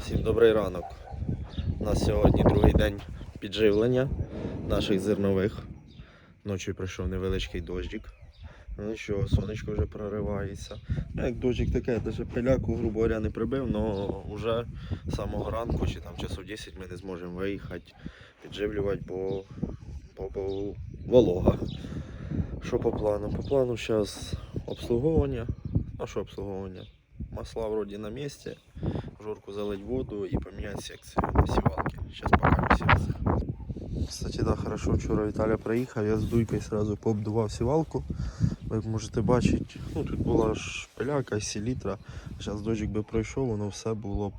Всім добрий ранок. У нас сьогодні другий день підживлення наших зернових. Ночі прийшов невеличкий дощик. Ну що, сонечко вже проривається. Ну, як дощик таке, навіть пиляку, грубо говоря, не прибив, але вже з самого ранку чи там часов 10 ми не зможемо виїхати, підживлювати, бо, бо, бо волога. Що по плану? По плану зараз обслуговування. А що обслуговування? Масла вроді на місці. Жорку залить воду і поміняти секцію сівалки. Сейчас покажу секцію. Кстати, да, хорошо, вчора Віталя приїхав, я з дуйкою сразу пообдував сівалку. Ви можете бачити, ну тут була ж пиляка, селітра. Зараз дощик би пройшов, воно все було б.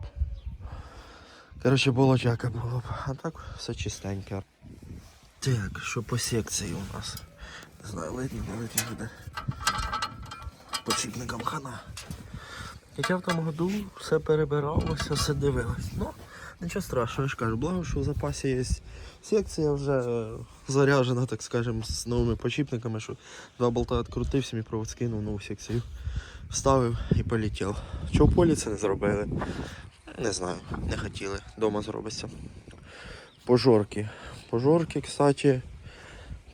Коротше, болотяка було б. А так все чистеньке. Так, що по секції у нас? Не знаю, видно, не видно буде. Почіпникам хана. Хоча в тому году все перебиралося, все дивилось. Ну, нічого страшного, я ж кажу, благо, що в запасі є секція вже заряджена, так скажемо, з новими почіпниками, що два болта відкрутив, сім'ї провод скинув, нову секцію вставив і полетів. Чого в полі це не зробили? Не знаю, не хотіли. Дома зробиться. Пожорки. Пожорки, кстати,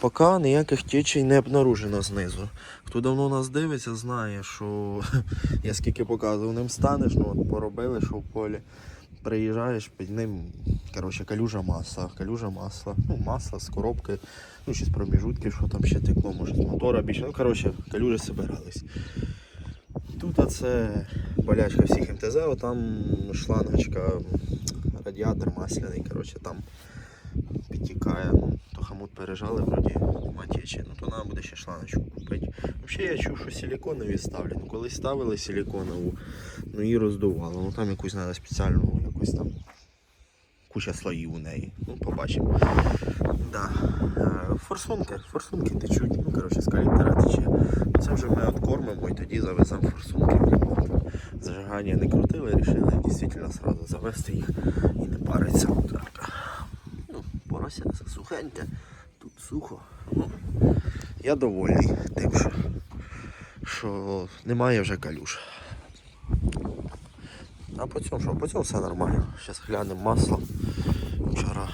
поки ніяких течій не обнаружено знизу. Хто давно нас дивиться, знає, що я скільки показував, ним станеш, ну от поробили, що в полі. Приїжджаєш, під ним коротше, калюжа масла, калюжа масла, ну, масло з коробки, ну з проміжутки, що там ще текло, може з мотора більше. Ну, коротше, калюжі збирались. Тут це болячка всіх МТЗ, там шлангочка, радіатор масляний, коротше, там підтікає. Ну, то хамут пережали, вроді нема течі. Ну то нам буде ще шлангочку купити. Взагалі я чув, що силіконові ставлять. Ну колись ставили силіконову, ну її роздувало. Ну там якусь треба спеціальну, якусь там куча слоїв у неї. Ну, побачимо. Да. Е, Форсунки, форсунки течуть, ну коротше з колектора тече. Це вже ми откормимо і тоді завеземо форсунки. Зажигання не крутили, вирішили дійсно сразу завести їх і не париться. Ну, сухеньке, тут сухо. Ну, я довольний тим, що, що немає вже калюш. А по цьому що? По цьому все нормально. Зараз глянемо масло. Вчора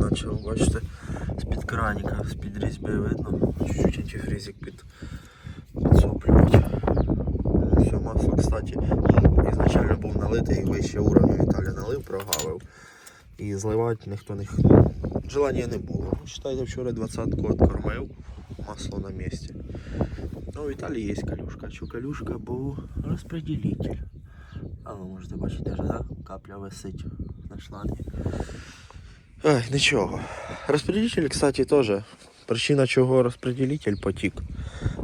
почав, бачите, з-під краніка, з-під різьби видно. Чуть-чуть антифризик під, підсоплювати. Все масло, кстати, ну, ізначально був налитий, вище уровня Віталя налив, прогавив. І зливати ніхто не желання не було. Считайте, вчора 20-ку откормив, масло на місці. Ну, в Італії є калюшка. Чу калюшка, бо розпределитель. А ви можете бачити, да? капля висить на шлангі. Ай, нічого. Розпределитель, кстати, теж. Причина чого розпределитель потік.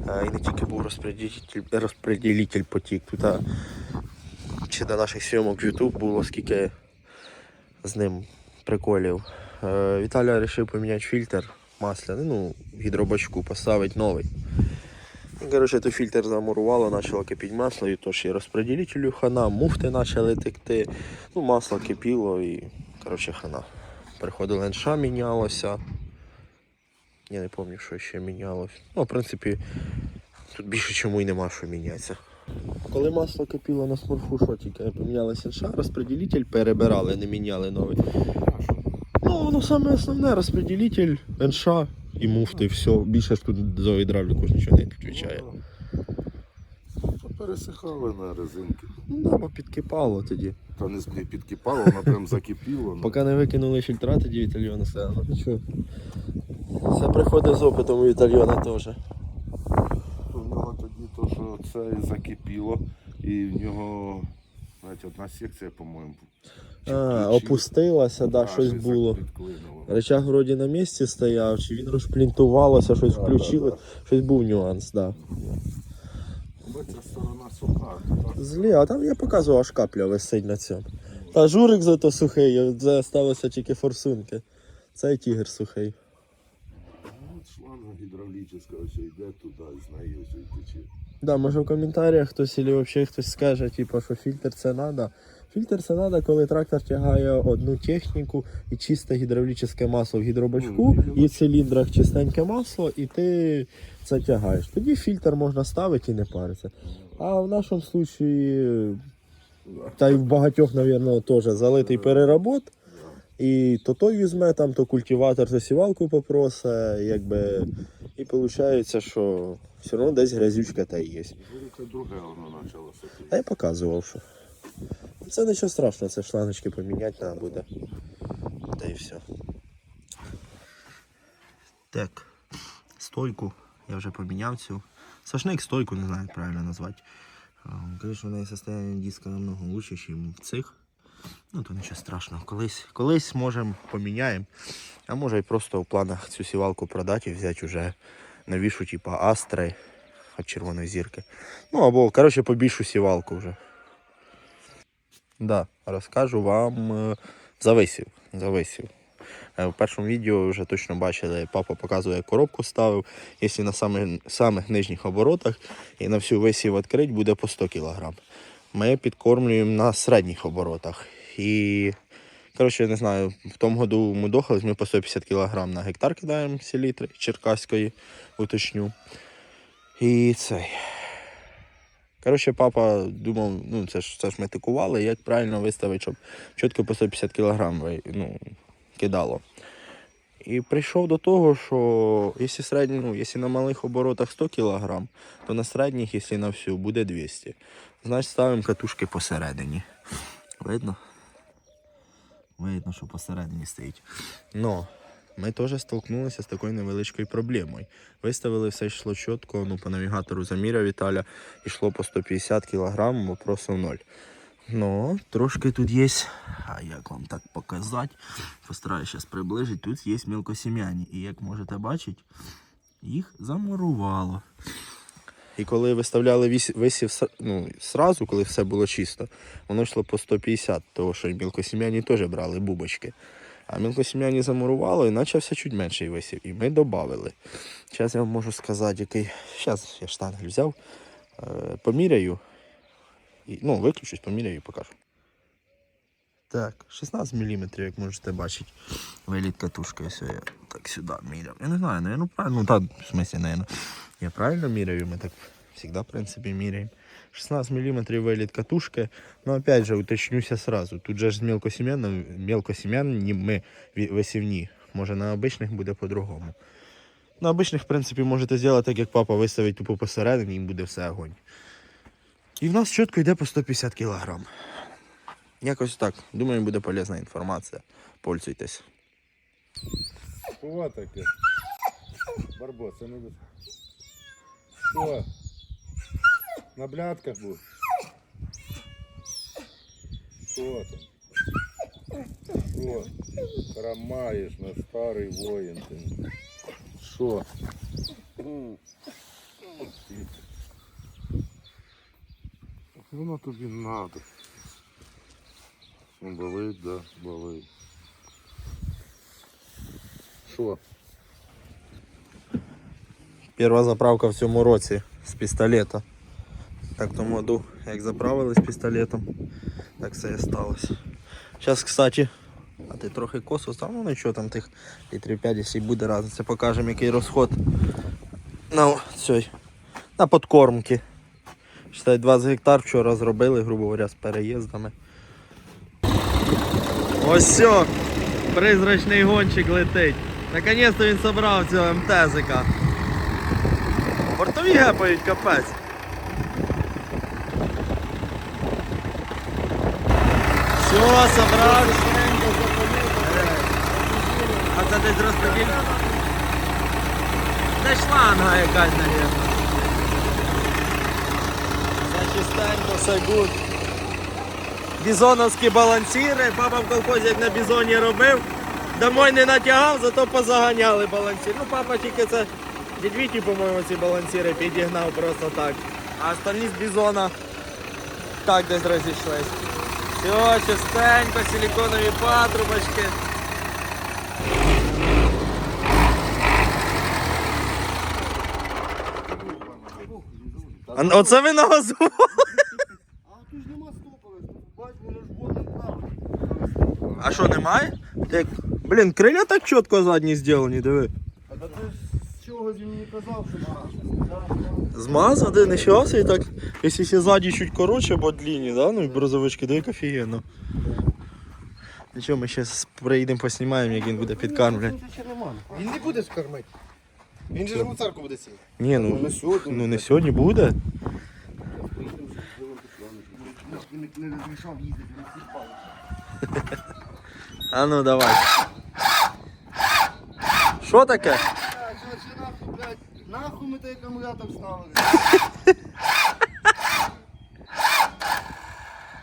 А, і не тільки був розпределитель, розпределитель потік. Тут ще до наших зйомок в YouTube було скільки з ним приколів. Е, вирішив поміняти фільтр масляний, ну, гідробачку, поставити новий. Коротше, то фільтр замурувало, почало кипіти масло, і то ще й хана, муфти почали текти, ну, масло кипіло і коротше, хана. Приходила інша мінялося. Я не пам'ятаю, що ще мінялось. Ну, в принципі, тут більше чому і нема що мінятися. Коли масло кипіло на смурфу, що тільки помінялася інша, розпределитель перебирали, не міняли новий. Ну, воно саме основне, розпределитель, НШ і муфти, все. Більше ж тут за гідравліку ж нічого не відповідає. Пересихали на резинки. Ну, да, бо підкипало тоді. Та не не підкипало, воно прям закипіло. ну. Поки не викинули фільтра, тоді Вітальйона все. Ну. Все приходить з опитом у Вітальйона теж. В нього тоді то, що це закипіло, і в нього навіть одна секція, по-моєму. А, опустилася, да, Да, щось було. Речах вроді на місці стояв, чи він розплінтувалося, щось Да, включили, да, щось був нюанс, да. Ця сторона суха. Злі, а там я показував, аж капля висить на цьому. Та журик зато сухий, залишилося тільки форсунки. Цей тігр сухий. Ну, от шланга гідравлічна, ось йде туди, і з неї ось і тече. Да, може в коментарях хтось або взагалі хтось скаже, типу, що фільтр це треба. Фільтр це треба, коли трактор тягає одну техніку і чисте гідравлічне масло в гідробачку, Ну, і в циліндрах чистеньке масло, і ти це тягаєш. Тоді фільтр можна ставити і не париться. А в нашому випадку та й в багатьох, мабуть, теж залитий переработ. І то той візьме там, то культиватор, то сівалку попросить, якби. І виходить, що все одно десь грязючка та є. Друге воно почало сипіти. А я показував, що. Це нічого страшного, це шлангочки поміняти треба буде. Та і все. Так, стойку я вже поміняв цю. Сошник стойку, не знаю, як правильно назвати. Звісно, в неї состояние диска намного лучше, ніж в цих. Ну, то нічого страшного. Колись, колись можемо поміняємо. А може і просто в планах цю сівалку продати і взяти вже новішу, типу Астри від червоної зірки. Ну або, коротше, побільшу сівалку вже. Да, розкажу вам е, за висів. За висів. Е, В першому відео вже точно бачили, папа показує, як коробку ставив. Якщо на самих, самих нижніх оборотах і на всю висів відкрити, буде по 100 кг. Ми підкормлюємо на середніх оборотах. І, коротше, не знаю, в тому году ми дохались, ми по 150 кг на гектар кидаємо селітри черкаської, уточню. І цей. Коротше, папа думав, ну це ж це ж ми тикували, як правильно виставити, щоб чітко по 150 кг ну, кидало. І прийшов до того, що якщо середній, ну, якщо на малих оборотах 100 кг, то на середніх, якщо на всю, буде 200. Значить ставимо катушки посередині. Видно? Видно, що посередині стоїть. Но ми теж столкнулися з такою невеличкою проблемою. Виставили все йшло чітко, ну по навігатору заміряв Віталя, йшло по 150 кг, вопросов ноль. Ну, трошки тут є, а як вам так показати? Постараюсь зараз приближити. Тут є мілкосім'яні. І як можете бачити, їх замурувало. І коли виставляли висів ну, сразу, коли все було чисто, воно йшло по 150, тому що мілкосім'яні теж брали бубочки. А мілкосім'яні замурувало і почався чуть менший висів. І ми додали. Зараз я вам можу сказати, який. Зараз я штангель взяв, е, поміряю. І, ну, виключусь, поміряю і покажу. Так, 16 мм, як можете бачити. Виліт катушка, ось я так сюди міряв. Я не знаю, наверное, правильно. Ну так, в смысле, наверное. Я правильно міряю, ми так завжди, в принципі, міряємо. 16 мм виліт катушки. Но опять же, уточнюся сразу. Тут же ж мелкосім'ян, ми висівні. Може на обичних буде по-другому. На обичних, в принципі, можете зробити так, як папа виставить тупо посередині, і буде все огонь. І в нас чітко йде по 150 кг. Якось так. Думаю, буде полезна інформація. Пользуйтесь. Що таке? Барбос, це не Що? На блядках був? Що там? Що? Хромаєш на старий воїн ти. Що? Воно тобі надо. Ну, болить, да, болить. Що? Перша заправка в цьому році з пістолета. Так в тому году, як заправили з пістолетом, так все і сталося. Зараз, кстати, а ти трохи косо став, ну нічого там тих літрів 5, якщо буде разниця. Покажемо, який розход на цій, на подкормки. Считай, 20 гектар вчора зробили, грубо говоря, з переїздами. Ось все, призрачний гонщик летить. Наконець-то він зібрав цього МТЗика. Бортові гепають капець. Все, собрав. А це десь розподіл. Це шланга якась, навірно. Все чистенько, все гуд. Бізоновські балансіри. Папа в колхозі як на бізоні робив. Домой не натягав, зато позаганяли балансір. Ну, папа тільки це дідвіті, по-моєму, ці балансіри підігнав просто так. А остальні з бізона так десь розійшлись. Все, чистенько, силиконові патрубочки. Оце ви на газу. А тут ж нема стопових, бач, воно ж водним плаває. А що, немає? Так, блін, криля так чітко задні зроблені, диви. А ти з чого він мені казав, що нема? Змазати, нічого собі так. Якщо ще ззаді чуть коротше, бо длинні, да? Ну і брозовички, диви, як офігенно. Нічого, ми зараз приїдемо поснімаємо, як він буде підкармлювати. Він не буде скормити. Він же ж в церкву буде сіяти. Ні, ну, на сьогодні. ну не сьогодні буде. Не розрішав їздити на сільпалі. А ну давай. Що таке? Блядь, нахуй, блядь, нахуй ми той акумулятор ставили.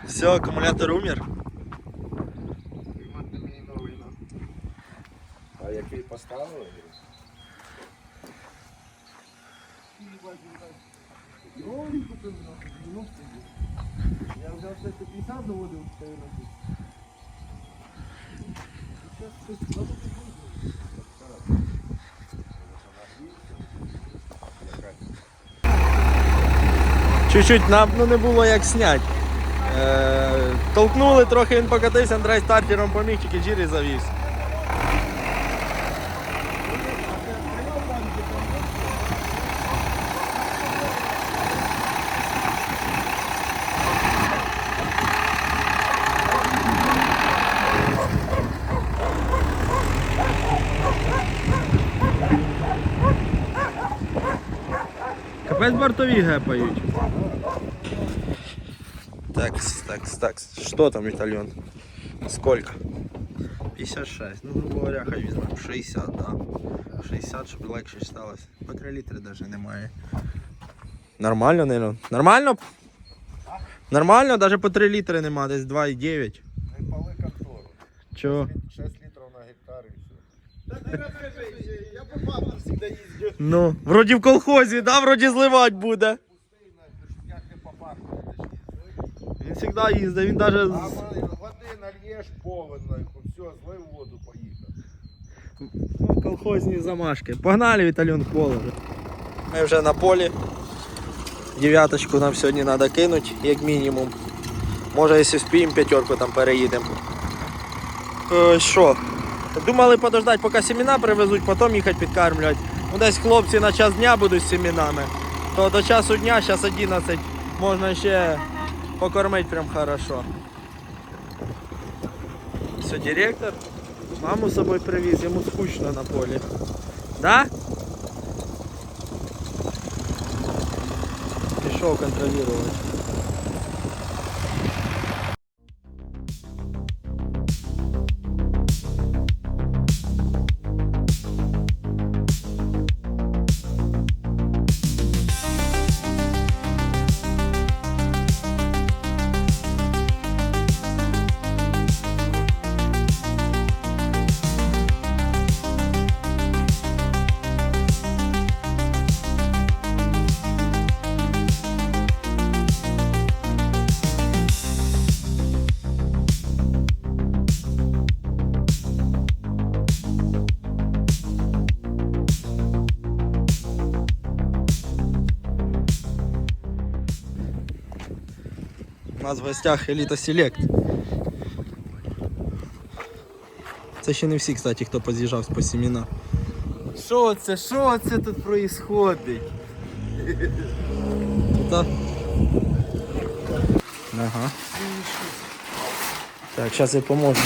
Все, акумулятор умер. А який поставили? Новий купив, нахуй, 90 є. Я вже 150 доводив, що я Чуть-чуть нам ну, не було як зняти. Е, толкнули трохи, він покатився, Андрей стартером поміг, тільки джірі завіз. Капець бортові гепають. Такс, такс, такс. Что там, Витальон? Сколько? 56. Ну, грубо говоря, хай візьмемо 60, да. 60, щоб легше сталося. По 3 літри навіть немає. Нормально, Нело? Нормально? Нормально, навіть по 3 літри нема, десь 2,9. Не пали контору. Чого? 6 літрів на гектар і все. Я по папу завжди їздю. Ну, вроді в колхозі, да, вроді зливати буде. Він завжди їздить, він навіть... А води нальєш повинно, все, злив воду, поїхав. Ну, колхозні замашки. Погнали, Вітальон, к Володу. Ми вже на полі. Дев'яточку нам сьогодні треба кинути, як мінімум. Може, якщо спіємо, п'ятерку там переїдемо. Е, Що? Думали подождати, поки семена привезуть, потім їхати підкармлювати. Ну, десь хлопці на час дня будуть з семенами. То до часу дня, зараз 11, можна ще покормити прям хорошо. Все, директор. Маму з собою привіз, йому скучно на полі. Да? Пішов контролювати. нас в гостях Еліта Селект. Це ще не всі, кстати, хто поз'їжджав по семена. Що це? Що це тут происходить? Та. Ага. Так, зараз я поможу.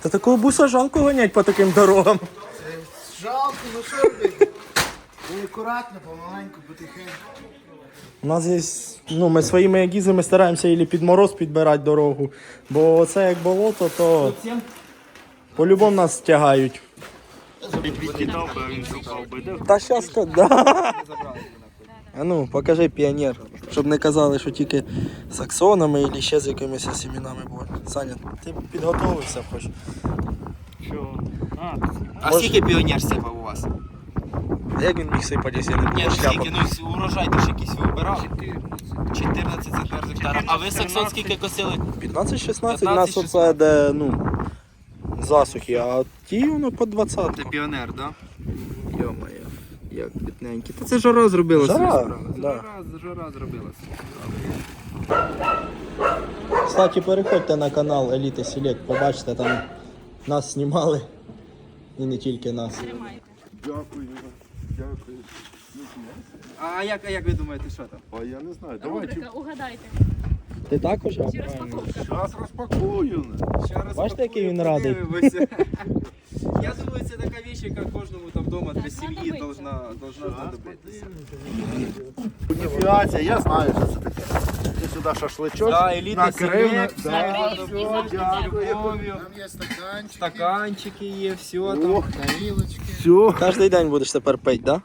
Та такого буса жалко ганять по таким дорогам. Жалко, ну що робити? Акуратно, помаленьку, потихеньку. У нас є, ну, ми своїми гізами стараємося ілі під мороз підбирати дорогу, бо це як болото, то по-любому нас стягають. Та щас, да. А ну, покажи піонер, щоб не казали, що тільки з аксонами або ще з якимись семінами було. Саня, ти підготовився хоч? А Може- скільки піонер сипав у вас? А як він міг сипатися, я не Ні, було ну шляпа. скільки, ну с- урожай ти ж якийсь ви обирали? 14 центнер з гектара. А ви саксон скільки косили? 15-16 у нас оце де, ну, засухи, а ті воно по 20. Ти піонер, да? Йо-моє, як бідненький. Та це жара зробила Жара, свою справу. Да. Жара, жара зробила свою Кстати, переходьте на канал Еліти Селект, побачите, там нас знімали. І не тільки нас. Дякую, дякую. А як, а як ви думаєте, що там? А я не знаю. Давайте Рубрика «Угадайте». Ти також? Чи розпаковка? зараз розпакую. Ще раз Бачите, який він радий? подивимося. Я думаю, це така віч, яка кожному там вдома для сім'ї должна, должна знадобитися. Уніфіація, я знаю, що це таке. Ти сюди шашличок. Да, елітний накрив, селект, да, накрив, все, і дякую. Там є стаканчики, Стаканчики є, все О, там. тарілочки. все. Кожен день будеш тепер пити, да?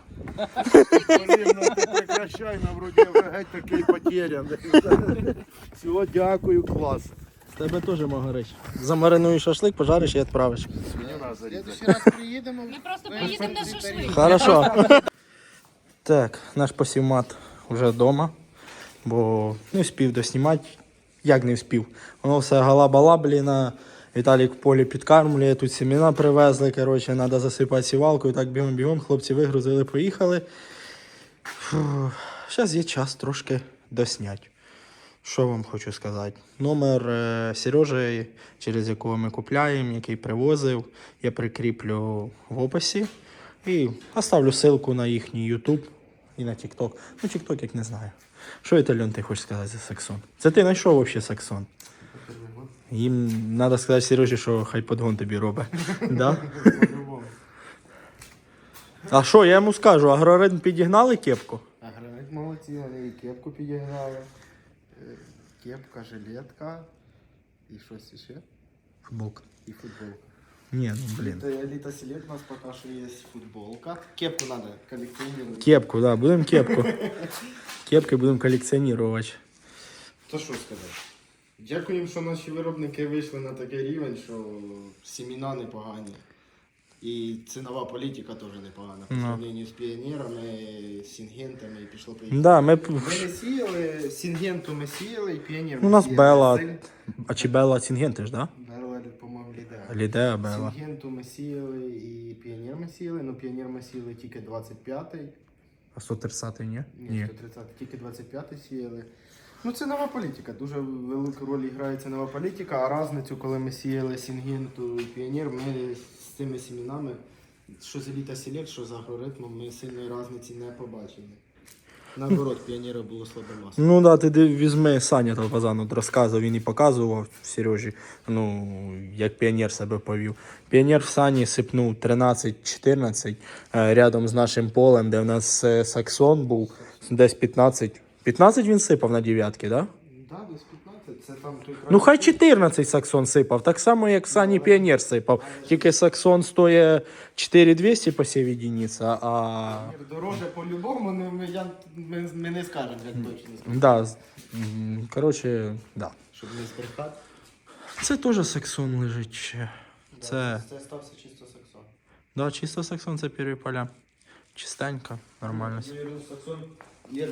Блін, ну ти прекращай, на вроді геть такий потерян. Все, дякую, клас. З тебе теж могорич. Замаринуєш шашлик, пожариш і відправиш. Ми просто приїдемо на шашлик. Хорошо. Так, наш посівмат вже вдома, бо не встиг доснімати. Як не встиг? Воно все гала-бала, блін. Віталік в полі підкармлює, тут семена привезли. Коротше, треба засипати сівалкою. Так бігом-бігом, хлопці вигрузили, поїхали. Зараз є час трошки доснять. Що вам хочу сказати? Номер е, Сережі, через якого ми купляємо, який привозив, я прикріплю в описі. І оставлю ссылку на їхній YouTube і на TikTok. Ну, TikTok як не знаю. Що Італьон ти хочеш сказати за Саксон? Це ти знайшов взагалі Саксон? Їм треба сказати Сережі, що хай подгон тобі робить. Да? А що, я йому скажу, агроритм підігнали кепку? А молодці, вони і кепку підігнали. Кепка, жилетка і щось ще. Футболка. І футболка. Ні, ну блін. Это Elite Select у нас пока что есть футболка. Кепку надо коллекционировать. Кепку, да, будемо кепку. Кепки будемо колекціонувати. То що сказати? Дякуємо, що наші виробники вийшли на такий рівень, що сімена непогані. І цінова політика теж непогана. По Ну. сравненню з піонерами, сінгентами і пішло поїхало. Да, ми... Ми не сіяли, сінгенту ми сіяли, і піонер У нас. Бела. А чи Белла Сінгенти ж, да? Бела, по-моєму. Лідеа Белла. Сінгенту ми сіяли і піонер ми сіяли, ну піонер ми сіяли тільки 25-й. А 130 ні? Ні, 130, тільки 25 сіяли. Ну це нова політика. Дуже велику роль грає ця нова політика. А різницю, коли ми сіяли Сінгенту і Піонер, ми з цими сімінами, що з Еліта Селект, що з агроритмом, ми сильної різниці не побачили. Наоборот, піонера було слабе масло. Ну да, ти візьми Саня Талпазан, от розказував, він і показував Сережі, ну, як піонер себе повів. Піонер в Сані сипнув 13-14 е, рядом з нашим полем, де в нас е, Саксон був, десь 15. 15 він сипав на дев'ятки? Да? Десь 15, це там той Ну хай 14 Саксон сипав, так само як Сані Піонер сипав. Тільки Саксон стоїть 4200 посів единиця, а Дороже по-любому, ну, ми, я, ми, ми не скажемо, як точно сказати, да, з- м, коротше, да. щоб не збрехати. Це теж Саксон лежить ще. Це, Це стався чисто саксон. да, чисто Саксон, це перві поля. Чистенько, нормально. Є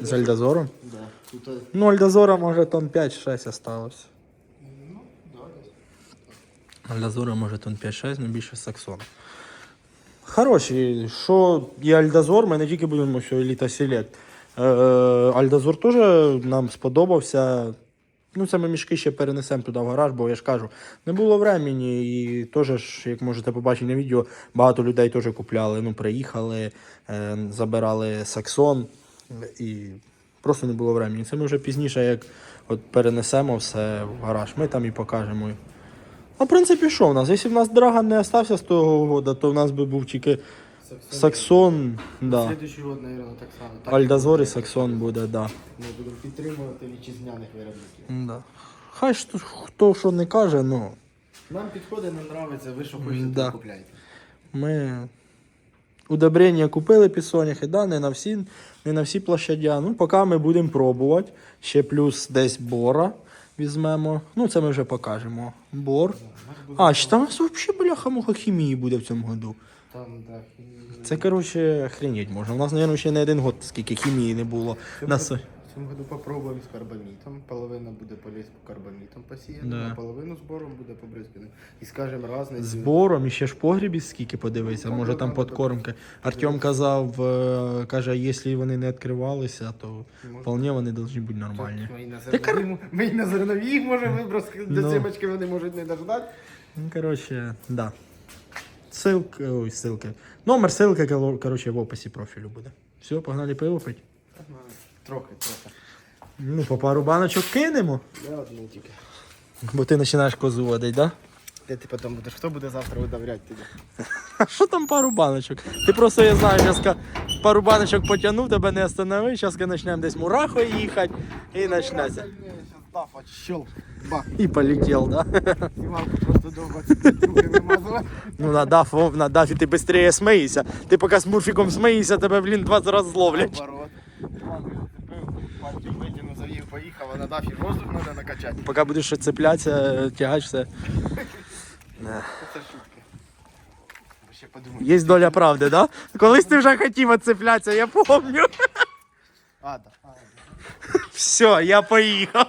З Альдазором? Да. Тут, е, Ну, Альдазора може тон 5-6 осталось. ну, да, десь. Альдазора може тон 5-6, ну більше Саксон. Хороші, що є Альдазор, ми не тільки будемо, що Еліта Селект. Е, Альдазор теж нам сподобався. Ну, це ми мішки ще перенесемо туди в гараж, бо я ж кажу, не було времени, і теж, як можете побачити на відео, багато людей теж купляли. Ну, приїхали, е, забирали саксон, і просто не було времени. Це ми вже пізніше, як от перенесемо все в гараж, ми там і покажемо. Ну, в принципі, що в нас? Якщо в нас Драган не остався з того року, то в нас би був тільки Саксон, да. Следующий год, наверное, так само. Так, Альдазор і Саксон буде, да. Ми будемо підтримувати вітчизняних виробників. да. Хай ж хто що не каже, ну. Нам підходить, нам подобається, ви що хочете, Да. то купляйте. Ми удобрення купили під соняхи, да, не на всі, не на всі площадя. Ну, поки ми будемо пробувати. Ще плюс десь бора візьмемо. Ну, це ми вже покажемо. Бор. А, ще там взагалі бляха-муха хімії буде в цьому году. Там, да. Це, коротше, хреніть можна. У нас, мабуть, ще не один год скільки хімії не було. На В цьому году попробуємо з карбамітом. Половина буде поліз по карбамітом посіяна, Да. а половину збором буде побризкана. І скажемо разницю. З бором і ще ж в погрібі скільки подивися, Ну, може да, там надо подкормки. Артем казав, е, каже, якщо вони не відкривалися, то Може. вполне вони повинні бути нормальні. Ми і на Та кар- зернові, ми і на зернові їх можемо вибрати, до Ну. цимочки вони можуть не дождати. Ну, коротше, да. Ссылка, ой, ссылка. Номер ссылка, коло- коротше, в описі профілю буде. Все, погнали пиво пить. Трохи, трохи. Ну, по пару баночок кинемо. Я одну тільки. Бо ти починаєш козу водити, да? Де ти потім будеш? Хто буде завтра видавляти? А що там пару баночок? Ти просто я знаю, зараз пару баночок потягнув, тебе не остановив, зараз почнемо десь мурахою їхати і почнеться. Дафа, щелк, бах. І полетів, да? Сівалку просто довго трубки вимазала. Ну на даф, на дафі ти швидше смиєшся. Ти поки з мурфіком смиєшся, тебе, блін, 20 разів зловлять. Наоборот. Іван витягнув, завів, поїхав, а на дафі воздух треба накачати. Поки будеш ще цеплятися, тягач все. Це шутки. Ще. Є доля правди, да? Колись ти вже хотів оцеплятися, я пам'ятаю. А, да. Все, я поїхав.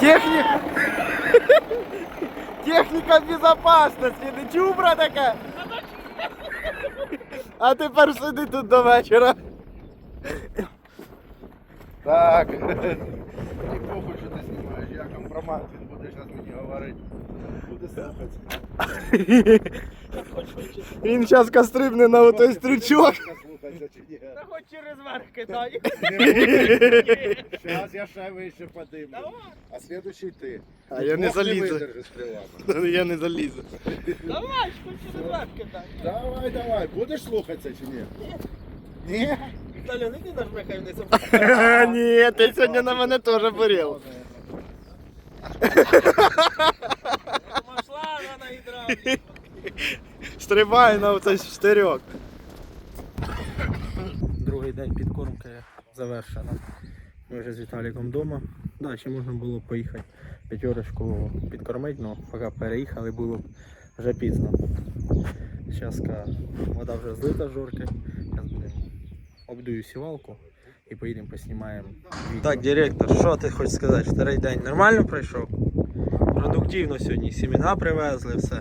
Техника! Техніка безопасності, не чубра така. А тепер сиди тут до вечора. Так. Мені похуй, що ти знімаєш, я компромат, він буде зараз мені говорити. Буде слухати. Він зараз кастрибне на отой стрючок. Слухайся чи ні. Хоч через верх кидай. Зараз я ще вище подивлю. А слідуючий ти. А я не залізу. Я не залізу. Давай, хоч через верх кидати. давай, давай. будеш слухатися чи ні? Ні? Ні, ти сьогодні на мене теж борів. Стрибай на оцей штирьок. Другий день підкормки завершено. Ми вже з Віталіком вдома. Да, ще можна було поїхати п'ятерочку підкормити, але поки переїхали було вже пізно. Зараз вода вже злита з жорки. Зараз будемо обдую сівалку і поїдемо поснімаємо відео. Так, директор, що ти хочеш сказати? Вторий день нормально пройшов? Продуктивно сьогодні. Сімена привезли, все.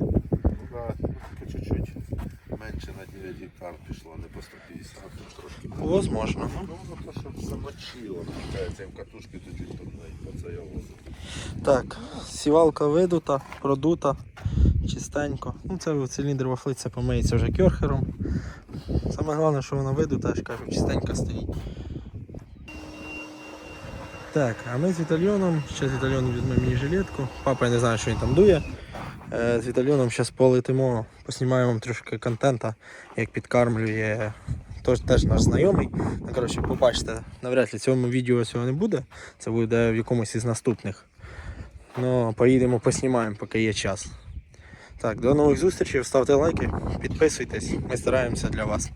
Да, по чуть-чуть менше на 9 гектар пішло, не по 150, а трошки. Возможно. Ну, воно то, що замочило, виходить, в катушки чуть-чуть там, по я возив. Так, сівалка видута, продута, чистенько. Ну це циліндр вафлиця помиється вже кьорхером. Саме головне, що вона видута, я ж кажу, чистенько стоїть. Так, а ми з Вітальйоном, ще з Вітальйоном візьмемо мені жилетку. Папа я не знаю, що він там дує. Е, з Віталіоном зараз полетимо, поснімаємо вам трішки контента, як підкармлює Тож теж наш знайомий. Ну, коротше, Побачите, навряд ли цьому відео цього не буде, це буде в якомусь із наступних. Ну, Поїдемо, поснімаємо, поки є час. Так, До нових зустрічей, ставте лайки, підписуйтесь, ми стараємося для вас.